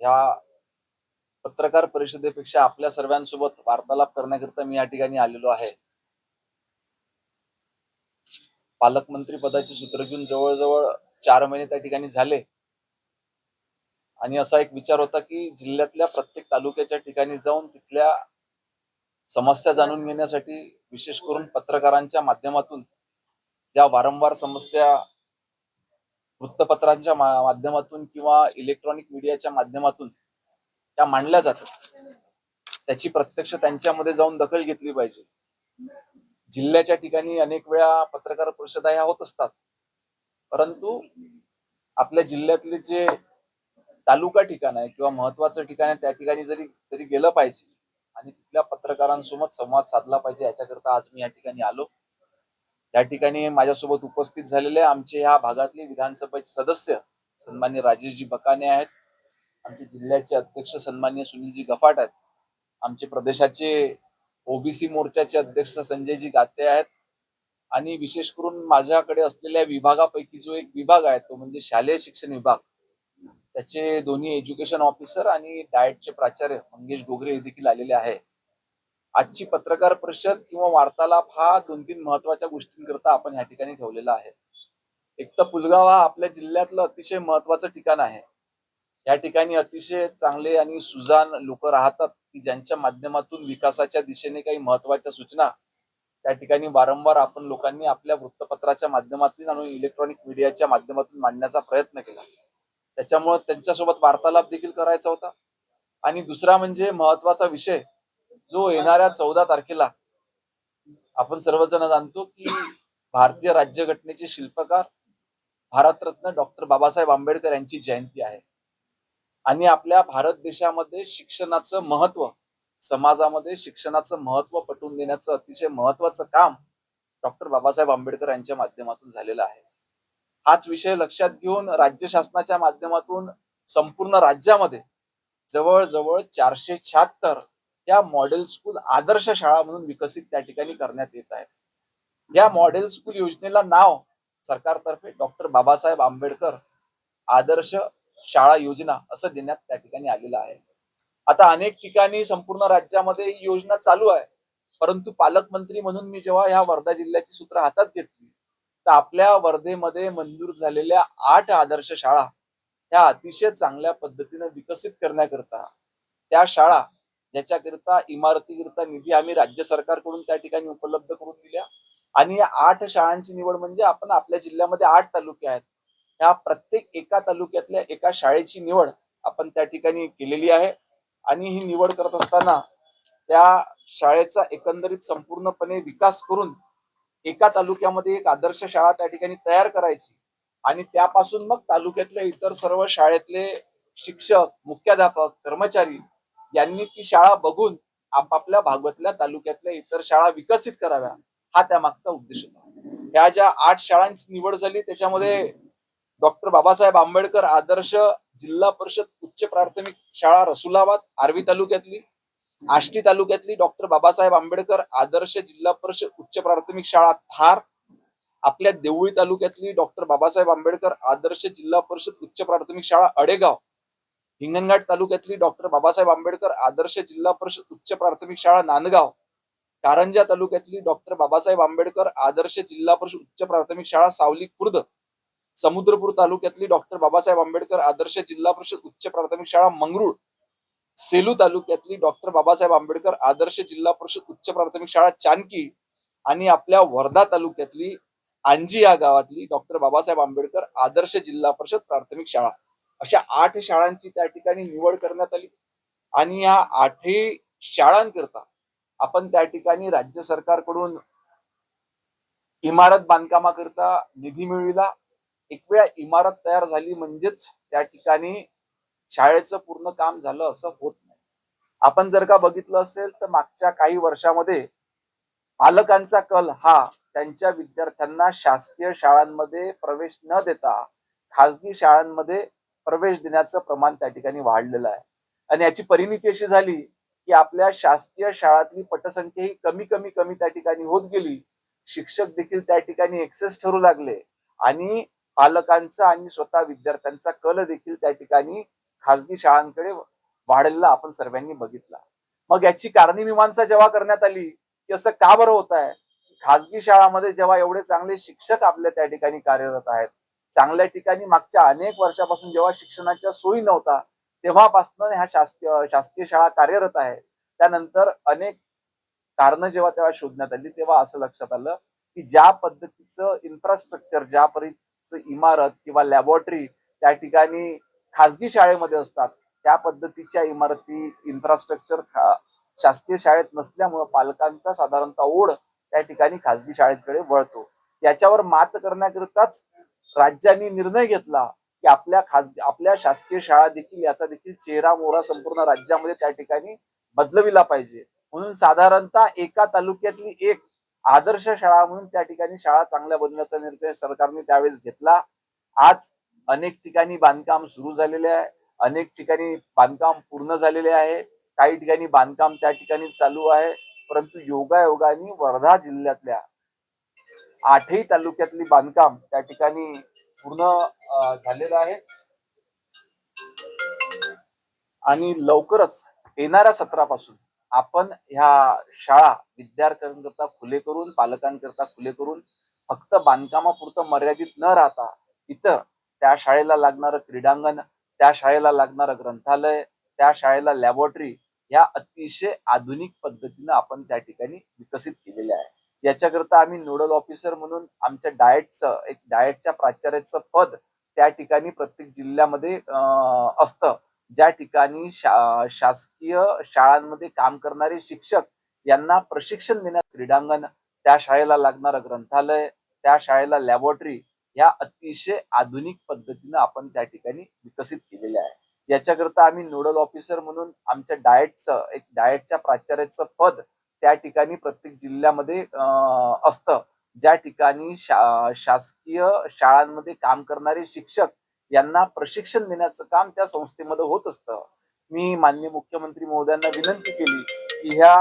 ह्या पत्रकार परिषदेपेक्षा आपल्या सर्वांसोबत वार्तालाप करण्याकरिता मी या ठिकाणी आलेलो आहे. पालकमंत्री पदाची सूत्र घेऊन जवळजवळ चार महिने त्या ठिकाणी झाले. आणि असा एक विचार होता की जिल्ह्यातल्या प्रत्येक तालुक्याच्या ठिकाणी जाऊन तिथल्या समस्या जाणून घेण्यासाठी विशेष करून पत्रकारांच्या माध्यमातून ज्या वारंवार समस्या वृत्तपत्रांच्या माध्यमातून किंवा इलेक्ट्रॉनिक मीडियाच्या माध्यमातून त्या मांडल्या जातात. त्याची प्रत्यक्ष त्यांच्यामध्ये जाऊन दखल घेतली पाहिजे. जिल्ह्याच्या ठिकाणी अनेक वेळा पत्रकार परिषदा ह्या होत असतात. परंतु आपल्या जिल्ह्यातले जे तालुका ठिकाण आहे किंवा महत्वाचं ठिकाण आहे त्या ठिकाणी जरी तरी गेलं पाहिजे आणि तिथल्या पत्रकारांसोबत संवाद साधला पाहिजे याच्याकरता आज मी या ठिकाणी आलो. या ठिकाणी माझ्यासोबत उपस्थित झालेले आमचे ह्या भागातले विधानसभेचे सदस्य सन्मान्य राजेशजी बकाने आहेत. आमचे जिल्ह्याचे अध्यक्ष सन्मान्य सुनीलजी गफाट आहेत. आमचे प्रदेशाचे ओबीसी मोर्चाचे अध्यक्ष संजयजी गाते आहेत. आणि विशेष करून माझ्याकडे असलेल्या विभागापैकी जो एक विभाग आहे तो म्हणजे शालेय शिक्षण विभाग. त्याचे दोन्ही एज्युकेशन ऑफिसर आणि डाएटचे प्राचार्य मंगेश गोगरे हे देखील आलेले आहे. आजची पत्रकार परिषद किंवा वार्तालाप हा दोन तीन महत्त्वाच्या गोष्टींकरता आपण या ठिकाणी ठेवलेला आहे. एक तर पुलगाव हा आपल्या जिल्ह्यातलं अतिशय महत्वाचं ठिकाण आहे. या ठिकाणी अतिशय चांगले आणि सुजान लोक राहतात की ज्यांच्या माध्यमातून विकासाच्या दिशेने काही महत्त्वाच्या सूचना त्या ठिकाणी वारंवार आपण लोकांनी आपल्या वृत्तपत्राच्या माध्यमातून आणि इलेक्ट्रॉनिक मीडियाच्या माध्यमातून मांडण्याचा प्रयत्न केला. त्याच्यामुळे त्यांच्यासोबत वार्तालाप देखील करायचा होता. आणि दुसरा म्हणजे महत्त्वाचा विषय जो येणाऱ्या चौदा तारखेला आपण सर्वजण जाणतो की भारतीय राज्यघटनेचे शिल्पकार भारतरत्न डॉक्टर बाबासाहेब आंबेडकर यांची जयंती आहे. आणि आपल्या भारत देशामध्ये शिक्षणाचं महत्त्व समाजामध्ये शिक्षणाचं महत्त्व पटवून देण्याचं अतिशय महत्वाचं काम डॉक्टर बाबासाहेब आंबेडकर यांच्या माध्यमातून झालेलं आहे. हाच विषय लक्षात घेऊन राज्य शासनाच्या माध्यमातून संपूर्ण राज्यामध्ये जवळजवळ चारशे शहात्तर या मॉडेल स्कूल आदर्श शाळा म्हणून विकसित त्या ठिकाणी करण्यात येत आहे. या मॉडेल स्कूल योजनेला नाव सरकारतर्फे डॉक्टर बाबासाहेब आंबेडकर आदर्श शाळा योजना असं देण्यात त्या ठिकाणी आलेलं आहे. आता अनेक ठिकाणी संपूर्ण राज्यामध्ये ही योजना चालू आहे. परंतु पालकमंत्री म्हणून मी जेव्हा ह्या वर्धा जिल्ह्याची सूत्र हातात घेतली तर आपल्या वर्धेमध्ये मंजूर झालेल्या आठ आदर्श शाळा ह्या अतिशय चांगल्या पद्धतीने विकसित करण्याकरता त्या शाळा ज्याच्याकरिता इमारतीकरिता निधी आम्ही राज्य सरकारकडून त्या ठिकाणी उपलब्ध करून दिल्या. आणि या आठ शाळांची निवड म्हणजे आपण आपल्या जिल्ह्यामध्ये आठ तालुके आहेत. ह्या प्रत्येक एका तालुक्यातल्या एका शाळेची निवड आपण त्या ठिकाणी केलेली आहे. आणि ही निवड करत असताना त्या शाळेचा एकंदरीत संपूर्णपणे विकास करून एका तालुक्यामध्ये एक आदर्श शाळा त्या ठिकाणी तयार करायची. आणि त्यापासून मग तालुक्यातल्या इतर सर्व शाळेतले शिक्षक मुख्याध्यापक कर्मचारी यांनी ती शाळा बघून आपापल्या भागातल्या तालुक्यातल्या इतर शाळा विकसित कराव्या हा त्या मागचा उद्देश होता. ह्या ज्या आठ शाळांची निवड झाली त्याच्यामध्ये डॉक्टर बाबासाहेब आंबेडकर आदर्श जिल्हा परिषद उच्च प्राथमिक शाळा रसुलाबाद आर्वी तालुक्यातली आष्टी तालुक्यातली डॉक्टर बाबासाहेब आंबेडकर आदर्श जिल्हा परिषद उच्च प्राथमिक शाळा थार आपल्या देवळी तालुक्यातली डॉक्टर बाबासाहेब आंबेडकर आदर्श जिल्हा परिषद उच्च प्राथमिक शाळा अडेगाव हिंगणघाट तालुक्यातली डॉक्टर बाबासाहेब आंबेडकर आदर्श जिल्हा परिषद उच्च प्राथमिक शाळा नांदगाव कारंजा तालुक्यातली डॉक्टर बाबासाहेब आंबेडकर आदर्श जिल्हा परिषद उच्च प्राथमिक शाळा सावली खुर्द. समुद्रपूर तालुक्यातली डॉक्टर बाबासाहेब आंबेडकर आदर्श जिल्हा परिषद उच्च प्राथमिक शाळा मंगरुळ. सेलू तालुक्यातली डॉक्टर बाबासाहेब आंबेडकर आदर्श जिल्हा परिषद उच्च प्राथमिक शाळा चानकी आणि आपल्या वर्धा तालुक्यातली आंजी या गावातली डॉक्टर बाबासाहेब आंबेडकर आदर्श जिल्हा परिषद प्राथमिक शाळा. अशा आठ शाळांची त्या ठिकाणी निवड करण्यात आली. आणि या आठही शाळांकरता आपण त्या ठिकाणी राज्य सरकारकडून इमारत बांधकामाकरता निधी मिळविला. एक वेळा इमारत तयार झाली म्हणजेच त्या ठिकाणी शाळेचं पूर्ण काम झालं असं होत नाही. आपण जर का बघितलं असेल तर मागच्या काही वर्षामध्ये पालकांचा कल हा त्यांच्या विद्यार्थ्यांना शासकीय शाळांमध्ये प्रवेश न देता खासगी शाळांमध्ये प्रवेश देण्याचं प्रमाण त्या ठिकाणी वाढलेलं आहे. आणि याची परिणिती अशी झाली की आपल्या शासकीय शाळातली पटसंख्या ही कमी कमी कमी त्या ठिकाणी होत गेली. शिक्षक देखील त्या ठिकाणी एक्सेस ठरू लागले. आणि पालकांचा आणि स्वतः विद्यार्थ्यांचा कल देखील त्या ठिकाणी खासगी शाळांकडे वाढलेला आपण सर्वांनी बघितला. मग याची कारणी जेव्हा करण्यात आली की असं का बरं होत आहे खासगी शाळामध्ये जेव्हा एवढे चांगले शिक्षक आपल्या त्या ठिकाणी कार्यरत आहेत चांगल्या ठिकाणी मागच्या अनेक वर्षापासून जेव्हा शिक्षणाच्या सोयी नव्हता तेव्हापासून ह्या शासकीय शासकीय शाळा कार्यरत आहे. त्यानंतर अनेक कारण जेव्हा तेव्हा शोधण्यात आली तेव्हा असं लक्षात आलं की ज्या पद्धतीचं इन्फ्रास्ट्रक्चर ज्या पद्धतीचं इमारत किंवा लॅबोरेटरी त्या ठिकाणी खासगी शाळेमध्ये असतात त्या पद्धतीच्या इमारती इन्फ्रास्ट्रक्चर शासकीय शाळेत नसल्यामुळं पालकांचा साधारणतः ओढ त्या ठिकाणी खासगी शाळेकडे वळतो. याच्यावर मात करण्याकरिताच राज्यांनी निर्णय घेतला की आपल्या खासगी आपल्या शासकीय शाळा देखील याचा देखील चेहरा मोहरा संपूर्ण राज्यामध्ये त्या ठिकाणी बदलविला पाहिजे. म्हणून साधारणतः एका तालुक्यातली एक आदर्श शाळा म्हणून त्या ठिकाणी शाळा चांगल्या बनवण्याचा निर्णय सरकारने त्यावेळेस घेतला. आज अनेक ठिकाणी बांधकाम सुरू झालेले आहे. अनेक ठिकाणी बांधकाम पूर्ण झालेले आहे. काही ठिकाणी बांधकाम त्या ठिकाणी चालू आहे. परंतु योगायोगाने वर्धा जिल्ह्यातल्या आठही तालुक्यातली बांधकाम त्या ठिकाणी पूर्ण झालेलं आहे. आणि लवकरच येणाऱ्या सत्रापासून आपण ह्या शाळा विद्यार्थ्यांकरता खुले करून पालकांकरता खुले करून फक्त बांधकामापुरतं मर्यादित न राहता इतर त्या शाळेला लागणारं क्रीडांगण त्या शाळेला लागणारं ग्रंथालय त्या शाळेला लॅबोरेटरी या अतिशय आधुनिक पद्धतीनं आपण त्या ठिकाणी विकसित केलेल्या आहे याच्याकरता आम्ही नोडल ऑफिसर म्हणून आमच्या डाएटचं एक डाएटच्या प्राचार्याचं पद त्या ठिकाणी प्रत्येक जिल्ह्यामध्ये असतं. ज्या ठिकाणी शा शासकीय शाळांमध्ये काम करणारे शिक्षक यांना प्रशिक्षण देण्यात क्रीडांगण त्या शाळेला लागणारं ग्रंथालय त्या शाळेला लॅबोरेटरी या अतिशय आधुनिक पद्धतीनं आपण त्या ठिकाणी विकसित केलेल्या आहे. याच्याकरता आम्ही नोडल ऑफिसर म्हणून आमच्या डाएटचं एक डाएटच्या प्राचार्याचं पद त्या ठिकाणी प्रत्येक जिल्ह्यामध्ये असतं. ज्या ठिकाणी शा शासकीय शाळांमध्ये काम करणारे शिक्षक यांना प्रशिक्षण देण्याचं काम त्या संस्थेमध्ये होत असतं. मी माननीय मुख्यमंत्री महोदयांना विनंती केली की ह्या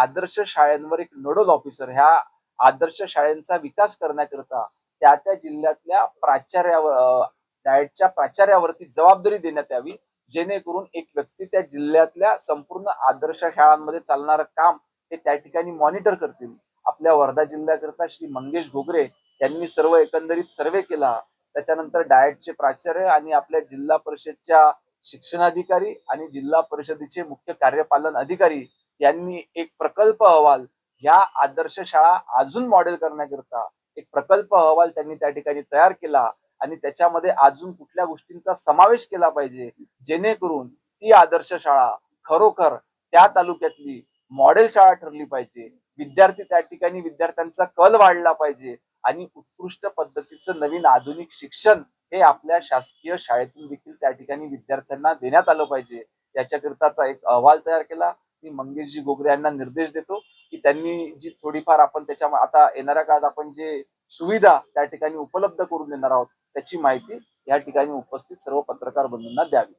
आदर्श शाळांवर एक नोडल ऑफिसर ह्या आदर्श शाळांचा विकास करण्याकरता त्या त्या जिल्ह्यातल्या प्राचार्यावर डाएटच्या प्राचार्यावरती जबाबदारी देण्यात यावी. जेणेकरून एक व्यक्ती त्या जिल्ह्यातल्या संपूर्ण आदर्श शाळांमध्ये चालणारं काम हे त्या ठिकाणी मॉनिटर करतील. आपल्या वर्धा जिल्ह्याकरता श्री मंगेश घोगरे यांनी सर्व एकंदरीत सर्वे केला. त्याच्यानंतर डायटचे प्राचार्य आणि आपल्या जिल्हा परिषदच्या शिक्षणाधिकारी आणि जिल्हा परिषदेचे मुख्य कार्यपालन अधिकारी यांनी एक प्रकल्प अहवाल ह्या आदर्श शाळा अजून मॉडेल करण्याकरता एक प्रकल्प अहवाल त्यांनी त्या ठिकाणी तयार केला. आणि त्याच्यामध्ये अजून कुठल्या गोष्टींचा समावेश केला पाहिजे जेणेकरून ती आदर्श शाळा खरोखर त्या तालुक्यातली मॉडेल शाळा ठरली पाहिजे. विद्यार्थी त्या ठिकाणी विद्यार्थ्यांचा कल वाढला पाहिजे आणि उत्कृष्ट पद्धतीचं नवीन आधुनिक शिक्षण हे आपल्या शासकीय शाळेतून देखील त्या ठिकाणी विद्यार्थ्यांना देण्यात आलं पाहिजे. याच्याकरिताचा एक अहवाल तयार केला. मी मंगेशजी गोगरे यांना निर्देश देतो की त्यांनी जी थोडीफार आपण त्याच्या आता येणाऱ्या काळात आपण जे सुविधा त्या ठिकाणी उपलब्ध करून देणार आहोत त्याची माहिती या ठिकाणी उपस्थित सर्व पत्रकार बंधूंना द्यावी.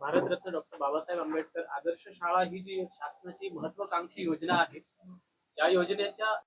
भारतरत्न डॉक्टर बाबासाहेब आंबेडकर आदर्श शाळा ही जी शासनाची महत्वाकांक्षी योजना आहे या योजनेच्या